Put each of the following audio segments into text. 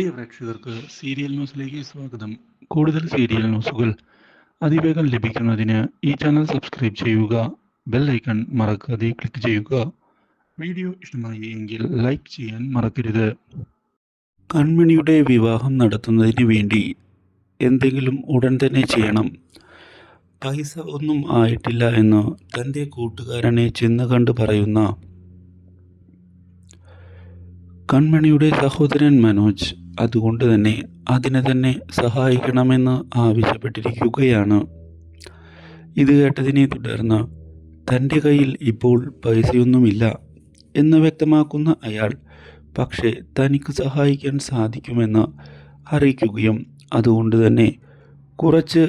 പ്രിയ പ്രേക്ഷകർക്ക് സീരിയൽ ന്യൂസിലേക്ക് സ്വാഗതം. കൂടുതൽ സീരിയൽ ന്യൂസുകൾ അതിവേഗം ലഭിക്കുന്നതിന് ഈ ചാനൽ സബ്സ്ക്രൈബ് ചെയ്യുക ബെൽ ഐക്കൺ മറക്കാതെ ക്ലിക്ക് ചെയ്യുക. വീഡിയോ ഇഷ്ടമായി എങ്കിൽ ലൈക്ക് ചെയ്യാൻ മറക്കരുത്. കൺമണിയുടെ വിവാഹം നടത്തുന്നതിന് വേണ്ടി എന്തെങ്കിലും ഉടൻ തന്നെ ചെയ്യണം. പൈസ ഒന്നും ആയിട്ടില്ല എന്ന് തന്റെ കൂട്ടുകാരനെ ചെന്ന് കണ്ട് പറയുന്ന കൺമണിയുടെ സഹോദരൻ മനോജ് അതുകൊണ്ട് തന്നെ അതിനെ തന്നെ സഹായിക്കണമെന്ന് ആവശ്യപ്പെട്ടിരിക്കുകയാണ്. ഇത് കേട്ടതിനെ തുടർന്ന് തന്റെ കയ്യിൽ ഇപ്പോൾ പൈസയൊന്നുമില്ല എന്ന് വ്യക്തമാക്കുന്ന അയാൾ പക്ഷേ തനിക്ക് സഹായിക്കാൻ സാധിക്കുമെന്ന് അറിയിക്കുകയും അതുകൊണ്ട് തന്നെ കുറച്ച്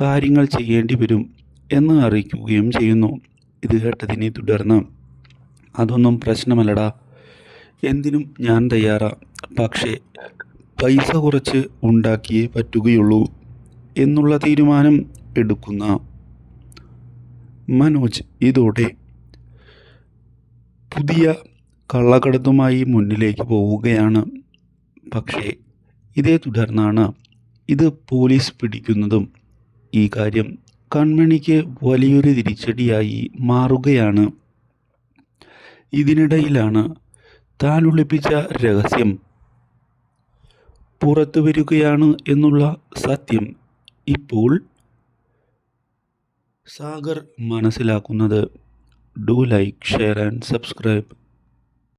കാര്യങ്ങൾ ചെയ്യേണ്ടി വരും എന്ന് അറിയിക്കുകയും ചെയ്യുന്നു. ഇത് കേട്ടതിനെ തുടർന്ന് അതൊന്നും പ്രശ്നമല്ലടാ. എന്തിനും ഞാൻ തയ്യാറാ. പക്ഷേ പൈസ കുറച്ച് ഉണ്ടാക്കിയേ പറ്റുകയുള്ളൂ എന്നുള്ള തീരുമാനം എടുക്കുന്ന മനോജ് ഇതോടെ പുതിയ കള്ളക്കടത്തുമായി മുന്നിലേക്ക് പോവുകയാണ്. പക്ഷേ ഇതേ തുടർന്നാണ് ഇത് പോലീസ് പിടിക്കുന്നതും. ഈ കാര്യം കൺമണിക്ക് വലിയൊരു തിരിച്ചടിയായി മാറുകയാണ്. ഇതിനിടയിലാണ് താൻ ഒളിപ്പിച്ച രഹസ്യം പുറത്തു വരികയാണ് എന്നുള്ള സത്യം ഇപ്പോൾ സാഗർ മനസ്സിലാക്കുന്നത്. Do like share and subscribe.